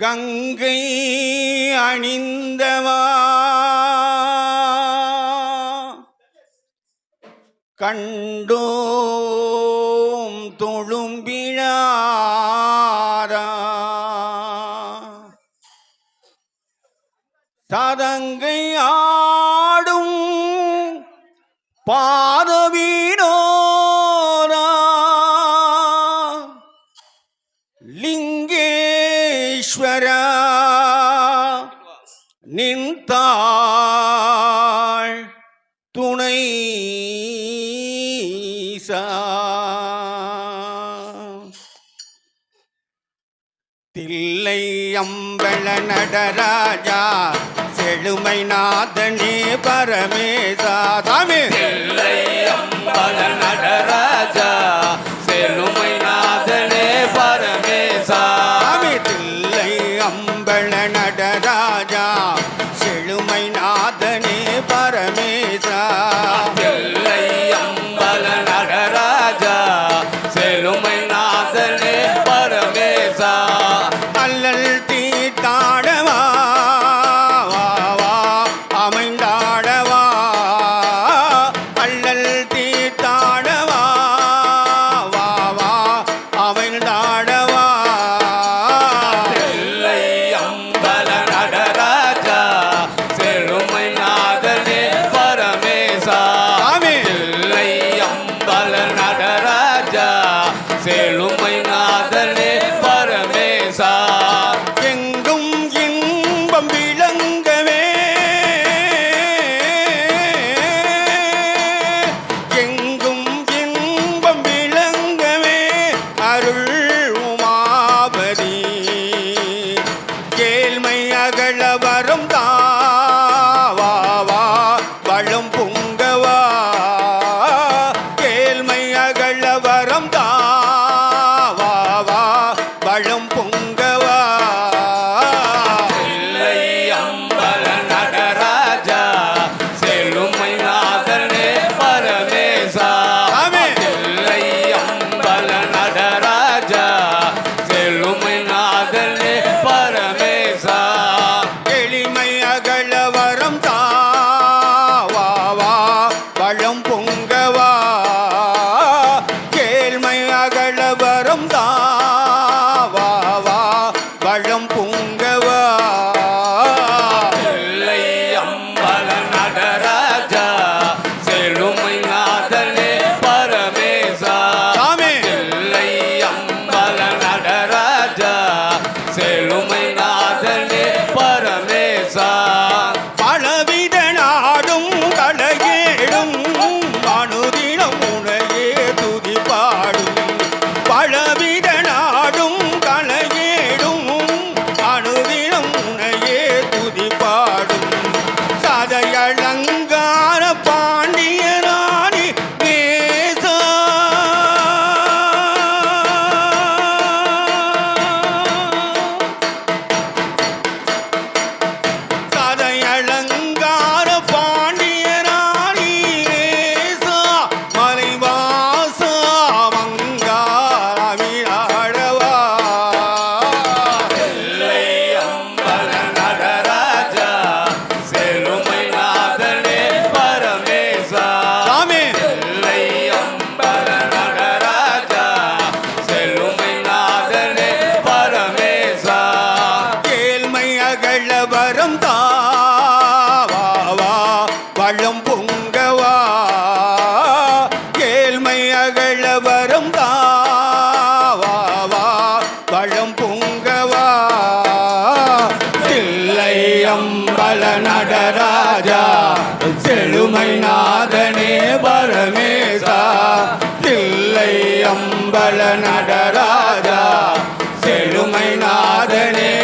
கங்கை அணிந்தவா? கண்டோம் தொழும்பிழாரா சதங்கை ஆடும் பாதவீனோ ಈಶ್ವರ நின்றாள் துணை தில்லை அம்பள நடராஜா செழுமை நாதனே பரமேசா தாமே el hombre பல நடராஜா. செழுமை நாதனே பரமேசா. தில்லை அம்பல நடராஜா. செழுமை நாதனே